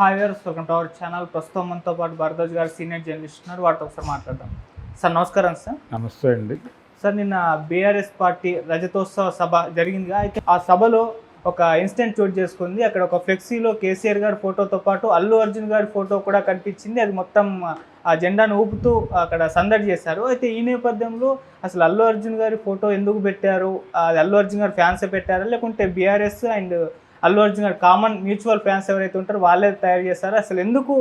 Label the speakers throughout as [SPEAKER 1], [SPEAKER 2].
[SPEAKER 1] Hi viewers welcome to our channel ప్రస్తుతం మనతో పాటు భరద్వాజ్ గారు సీనియర్ జర్నలిస్ట్ ఉన్నారు. వాటితో ఒకసారి మాట్లాడదాం. సార్ నమస్కారం సార్.
[SPEAKER 2] నమస్తే అండి.
[SPEAKER 1] సార్ నిన్న బీఆర్ఎస్ పార్టీ రజతోత్సవ సభ జరిగిందిగా అయితే ఆ సభలో ఒక ఇన్సిడెంట్ చోటు చేసుకుంది. అక్కడ ఒక ఫ్లెక్సీలో కేసీఆర్ గారి ఫోటోతో పాటు అల్లు అర్జున్ గారి ఫోటో కూడా కనిపించింది. అది మొత్తం ఆ జెండాను ఊపుతూ అక్కడ సందడి చేశారు. అయితే ఈ నేపథ్యంలో అసలు అల్లు అర్జున్ గారి ఫోటో ఎందుకు పెట్టారు? అది అల్లు అర్జున్ గారి ఫ్యాన్సే పెట్టారా? లేకుంటే బీఆర్ఎస్ అండ్ అల్లు అర్జున్ గారు కామన్ మ్యూచువల్ ఫ్యాన్స్ ఎవరైతే ఉంటారో వాళ్ళే తయారు చేస్తారో. అసలు ఎందుకు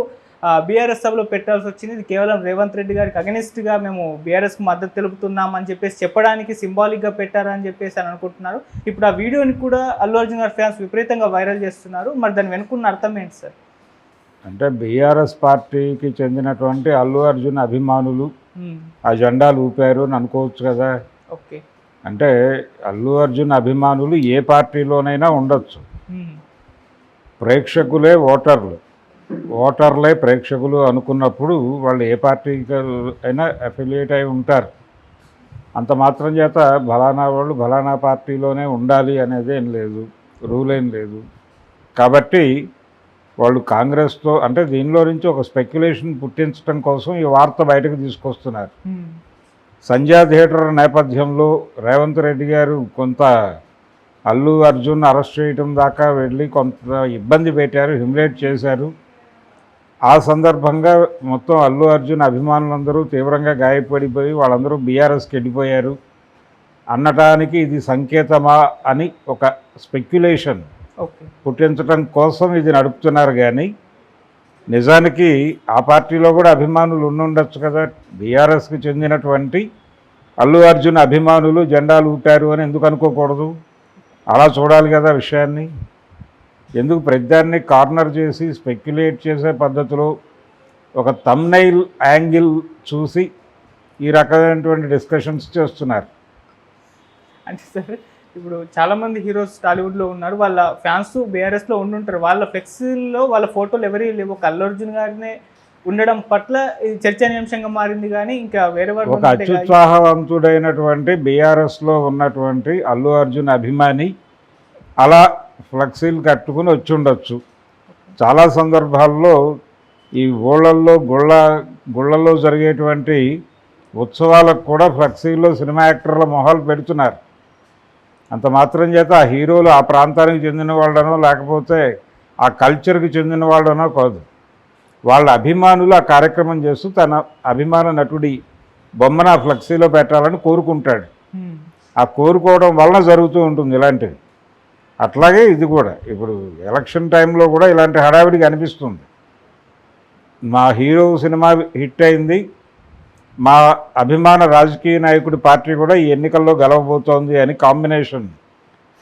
[SPEAKER 1] బీఆర్ఎస్ సభలో పెట్టాల్సి వచ్చింది? ఇది కేవలం రేవంత్ రెడ్డి గారికి అగనిస్ట్గా మేము బీఆర్ఎస్కి మద్దతు తెలుపుతున్నాం అని చెప్పేసి చెప్పడానికి సింబాలిక్గా పెట్టారని చెప్పేసి అని అనుకుంటున్నారు. ఇప్పుడు ఆ వీడియోని కూడా అల్లు అర్జున్ గారి ఫ్యాన్స్ విపరీతంగా వైరల్ చేస్తున్నారు. మరి దాని వెనుకున్న అర్థం ఏంటి సార్?
[SPEAKER 2] అంటే బీఆర్ఎస్ పార్టీకి చెందినటువంటి అల్లు అర్జున్ అభిమానులు. ఆ జెండాలు ఊపారు అని అనుకోవచ్చు కదా.
[SPEAKER 1] ఓకే.
[SPEAKER 2] అంటే అల్లు అర్జున్ అభిమానులు ఏ పార్టీలోనైనా ఉండొచ్చు. ప్రేక్షకులే ఓటర్లు. ఓటర్లే ప్రేక్షకులు అనుకున్నప్పుడు వాళ్ళు ఏ పార్టీకి అయినా అఫిలియేట్ అయి ఉంటారు. అంత మాత్రం చేత ఫలానా వాళ్ళు ఫలానా పార్టీలోనే ఉండాలి అనేది ఏం లేదు రూల్ ఏం లేదు. కాబట్టి వాళ్ళు కాంగ్రెస్తో అంటే దీనిలో నుంచి ఒక స్పెక్యులేషన్ పుట్టించడం కోసం ఈ వార్త బయటకు తీసుకొస్తున్నారు. సంధ్యా థియేటర్ నేపథ్యంలో రేవంత్ రెడ్డి గారు కొంత అల్లు అర్జున్ అరెస్ట్ చేయడం దాకా వెళ్ళి కొంత ఇబ్బంది పెట్టారు హిమిలేట్ చేశారు. ఆ సందర్భంగా మొత్తం అల్లు అర్జున్ అభిమానులందరూ తీవ్రంగా గాయపడిపోయి వాళ్ళందరూ బీఆర్ఎస్కి వెళ్ళిపోయారు. అనటానికి ఇది సంకేతమా అని ఒక స్పెక్యులేషన్ పుట్టించడం కోసం ఇది నడుపుతున్నారు కానీ నిజానికి ఆ పార్టీలో కూడా అభిమానులు ఉండుండొచ్చు కదా. బీఆర్ఎస్కి చెందినటువంటి అల్లు అర్జున్ అభిమానులు జెండాలు ఊపారు అని ఎందుకు అనుకోకూడదు? అలా చూడాలి కదా విషయాన్ని. ఎందుకు ప్రతిదాన్ని కార్నర్ చేసి స్పెక్యులేట్ చేసే పద్ధతిలో ఒక తమ్నైల్ యాంగిల్ చూసి ఈ రకమైనటువంటి డిస్కషన్స్ చేస్తున్నారు.
[SPEAKER 1] అంటే సార్ ఇప్పుడు చాలామంది హీరోస్ టాలీవుడ్లో ఉన్నారు వాళ్ళ ఫ్యాన్స్ బీఆర్ఎస్లో ఉండుంటారు. వాళ్ళ ఫ్లెక్సీల్లో వాళ్ళ ఫోటోలు ఎవరి లేవు ఒక అల్లు అర్జున్ గారినే ఉండడం పట్ల ఇది చర్చనీయాంశంగా మారింది కానీ ఇంకా వేరే
[SPEAKER 2] ఒక అత్యుత్సాహవంతుడైనటువంటి బీఆర్ఎస్లో ఉన్నటువంటి అల్లు అర్జున్ అభిమాని అలా ఫ్లెక్సీలు కట్టుకుని వచ్చి ఉండొచ్చు చాలా సందర్భాల్లో ఈ ఊళ్ళల్లో గుళ్ళ గుళ్ళల్లో జరిగేటువంటి ఉత్సవాలకు కూడా ఫ్లెక్సీల్లో సినిమా యాక్టర్ల మొహాలు పెడుతున్నారు. అంత మాత్రం చేత ఆ హీరోలు ఆ ప్రాంతానికి చెందిన వాళ్ళనో లేకపోతే ఆ కల్చర్కి చెందిన వాళ్ళనో కాదు. వాళ్ళ అభిమానులు ఆ కార్యక్రమం చేస్తూ తన అభిమాన నటుడి బొమ్మను ఫ్లెక్సీలో పెట్టాలని కోరుకుంటాడు. ఆ కోరుకోవడం వలన జరుగుతూ ఉంటుంది ఇలాంటివి. అట్లాగే ఇది కూడా. ఇప్పుడు ఎలక్షన్ టైంలో కూడా ఇలాంటి హడావిడి కనిపిస్తుంది మా హీరో సినిమా హిట్ అయింది. మా అభిమాన రాజకీయ నాయకుడి పార్టీ కూడా ఈ ఎన్నికల్లో గెలవబోతోంది అని కాంబినేషన్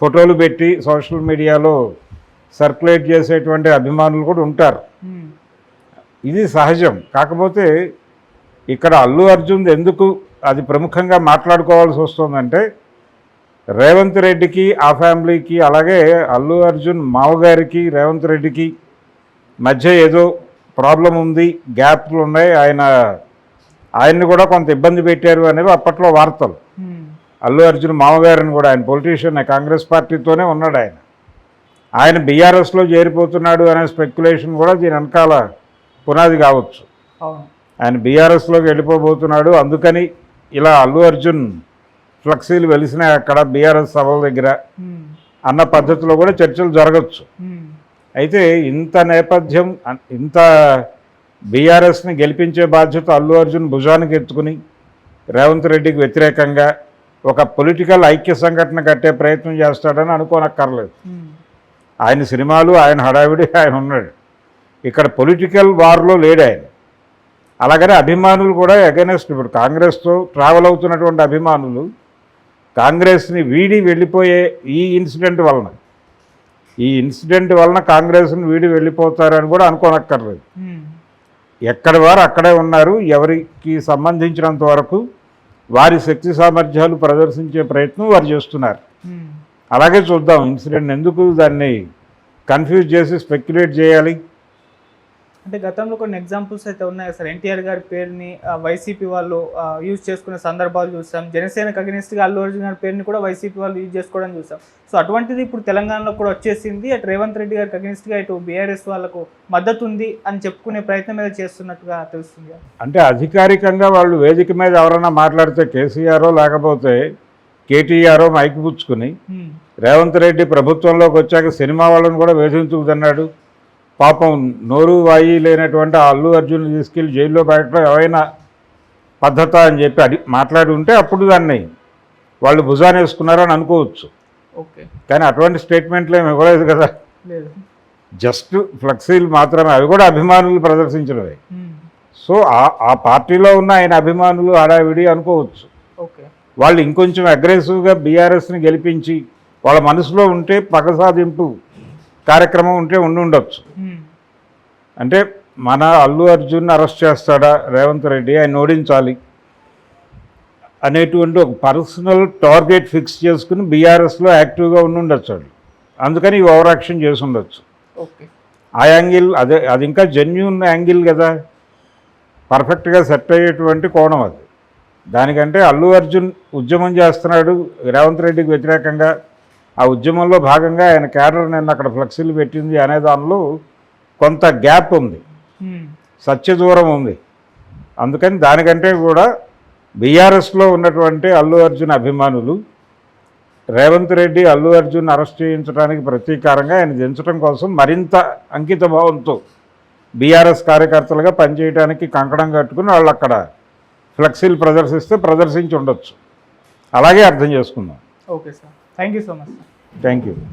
[SPEAKER 2] ఫోటోలు పెట్టి సోషల్ మీడియాలో సర్క్యులేట్ చేసేటువంటి అభిమానులు కూడా ఉంటారు. ఇది సహజం. కాకపోతే ఇక్కడ అల్లు అర్జున్ ఎందుకు అది ప్రముఖంగా మాట్లాడుకోవాల్సి వస్తుందంటే రేవంత్ రెడ్డికి ఆ ఫ్యామిలీకి అలాగే అల్లు అర్జున్ మావగారికి రేవంత్ రెడ్డికి మధ్య ఏదో ప్రాబ్లం ఉంది గ్యాప్లు ఉన్నాయి ఆయన ఆయన్ని కూడా కొంత ఇబ్బంది పెట్టారు అనేవి అప్పట్లో వార్తలు.
[SPEAKER 1] హ్మ్.
[SPEAKER 2] అల్లు అర్జున్ మామగారిని కూడా ఆయన పొలిటీషియన్ కాంగ్రెస్ పార్టీతోనే ఉన్నాడు ఆయన. ఆయన బీఆర్ఎస్లో చేరిపోతున్నాడు అనే స్పెక్యులేషన్ కూడా దీని వెనకాల పునాది కావచ్చు. ఆయన బీఆర్ఎస్లోకి వెళ్ళిపోబోతున్నాడు. అందుకని ఇలా అల్లు అర్జున్ ఫ్లెక్సీలు వెలిసినాయి అక్కడ బీఆర్ఎస్ సభల దగ్గర.
[SPEAKER 1] హ్మ్.
[SPEAKER 2] అన్న పద్ధతిలో కూడా చర్చలు జరగచ్చు.
[SPEAKER 1] హ్మ్.
[SPEAKER 2] అయితే ఇంత నేపథ్యం ఇంత బీఆర్ఎస్ని గెలిపించే బాధ్యత అల్లు అర్జున్ భుజానికి ఎత్తుకుని రేవంత్ రెడ్డికి వ్యతిరేకంగా ఒక పొలిటికల్ ఐక్య సంఘటన కట్టే ప్రయత్నం చేస్తాడని అనుకోనక్కర్లేదు.
[SPEAKER 1] హ్మ్.
[SPEAKER 2] ఆయన సినిమాలు ఆయన హడావిడి ఆయన ఉన్నాడు. ఇక్కడ పొలిటికల్ వార్లో లేడు ఆయన అలాగనే అభిమానులు కూడా అగెనెస్ట్ ఇప్పుడు కాంగ్రెస్తో ట్రావెల్ అవుతున్నటువంటి అభిమానులు కాంగ్రెస్ని వీడి వెళ్ళిపోయే ఈ ఇన్సిడెంట్ వలన ఈ ఇన్సిడెంట్ వలన కాంగ్రెస్ని వీడి వెళ్ళిపోతారని కూడా అనుకోనక్కర్లేదు
[SPEAKER 1] హ్మ్.
[SPEAKER 2] ఎక్కడి వారు అక్కడే ఉన్నారు ఎవరికి సంబంధించినంత వరకు వారి శక్తి సామర్థ్యాలు ప్రదర్శించే ప్రయత్నం వారు చేస్తున్నారు
[SPEAKER 1] హ్మ్.
[SPEAKER 2] అలాగే చూద్దాం ఇన్సిడెంట్ ఎందుకు దాన్ని కన్ఫ్యూజ్ చేసి స్పెక్యులేట్ చేయాలి
[SPEAKER 1] అంటే గతంలో కొన్ని ఎగ్జాంపుల్స్ అయితే ఉన్నాయి. సార్ ఎన్టీఆర్ గారి పేరుని వైసీపీ వాళ్ళు యూజ్ చేసుకునే సందర్భాలు చూసాం. జనసేనకు అగెనిస్ట్గా అల్లు అర్జున్ గారి పేరుని కూడా వైసీపీ వాళ్ళు యూజ్ చేసుకోవడం చూసాం. సో అటువంటిది ఇప్పుడు తెలంగాణలో కూడా వచ్చేసింది. అటు రేవంత్ రెడ్డి గారికి అగెనిస్ట్గా ఇటు బీఆర్ఎస్ వాళ్ళకు మద్దతు ఉంది అని చెప్పుకునే ప్రయత్నం ఏదో చేస్తున్నట్టుగా తెలుస్తుంది.
[SPEAKER 2] అంటే అధికారికంగా వాళ్ళు వేదిక మీద ఎవరైనా మాట్లాడితే కేసీఆర్ లేకపోతే కేటీఆర్ మైకి పుచ్చుకుని. రేవంత్ రెడ్డి ప్రభుత్వంలోకి వచ్చాక సినిమా వాళ్ళని కూడా వేధించుకుతున్నాడు పాపం నోరు వాయి లేనటువంటి అల్లు అర్జున్ తీసుకెళ్ళి జైల్లో పెట్టడం ఏమైనా పద్ధత అని చెప్పి అది మాట్లాడి ఉంటే అప్పుడు దాన్ని వాళ్ళు భుజాన్ని వేసుకున్నారని అనుకోవచ్చు.
[SPEAKER 1] ఓకే.
[SPEAKER 2] కానీ అటువంటి స్టేట్మెంట్లు ఏమి ఇవ్వలేదు కదా. జస్ట్ ఫ్లెక్సీలు మాత్రమే. అవి కూడా అభిమానులు ప్రదర్శించినవే. సో ఆ- పార్టీలో ఉన్న ఆయన అభిమానులు హడావిడి అనుకోవచ్చు. వాళ్ళు ఇంకొంచెం అగ్రెసివ్గా బీఆర్ఎస్ని గెలిపించి వాళ్ళ మనసులో ఉంటే పగ సాధింపు కార్యక్రమం ఉంటే ఉండి ఉండొచ్చు. అంటే మన అల్లు అర్జున్ అరెస్ట్ చేస్తాడా? రేవంత్ రెడ్డి ఆయన ఓడించాలి అనేటువంటి ఒక పర్సనల్ టార్గెట్ ఫిక్స్ చేసుకుని బీఆర్ఎస్లో యాక్టివ్గా ఉండి ఉండొచ్చు వాళ్ళు అందుకని ఈ ఓవర్ యాక్షన్ చేసి ఉండొచ్చు. ఆ యాంగిల్ అదే అది ఇంకా జెన్యున్ యాంగిల్ కదా. పర్ఫెక్ట్గా సెట్ అయ్యేటువంటి కోణం అది. దానికంటే అల్లు అర్జున్ ఉద్యమం చేస్తున్నాడు రేవంత్ రెడ్డికి వ్యతిరేకంగా. ఆ ఉద్యమంలో భాగంగా ఆయన క్యాడర్ నిన్న అక్కడ ఫ్లెక్సీలు పెట్టింది అనే దానిలో కొంత గ్యాప్ ఉంది. సత్య దూరం ఉంది. అందుకని దానికంటే కూడా బీఆర్ఎస్లో ఉన్నటువంటి అల్లు అర్జున్ అభిమానులు రేవంత్ రెడ్డి అల్లు అర్జున్ అరెస్ట్ చేయించడానికి ప్రతీకారంగా ఆయన దించడం కోసం మరింత అంకిత భావంతో బీఆర్ఎస్ కార్యకర్తలుగా పనిచేయడానికి కంకణం కట్టుకుని వాళ్ళు అక్కడ ఫ్లెక్సీలు ప్రదర్శిస్తే ప్రదర్శించి ఉండొచ్చు. అలాగే అర్థం చేసుకుందాం.
[SPEAKER 1] Okay sir. Thank you so much sir.
[SPEAKER 2] Thank you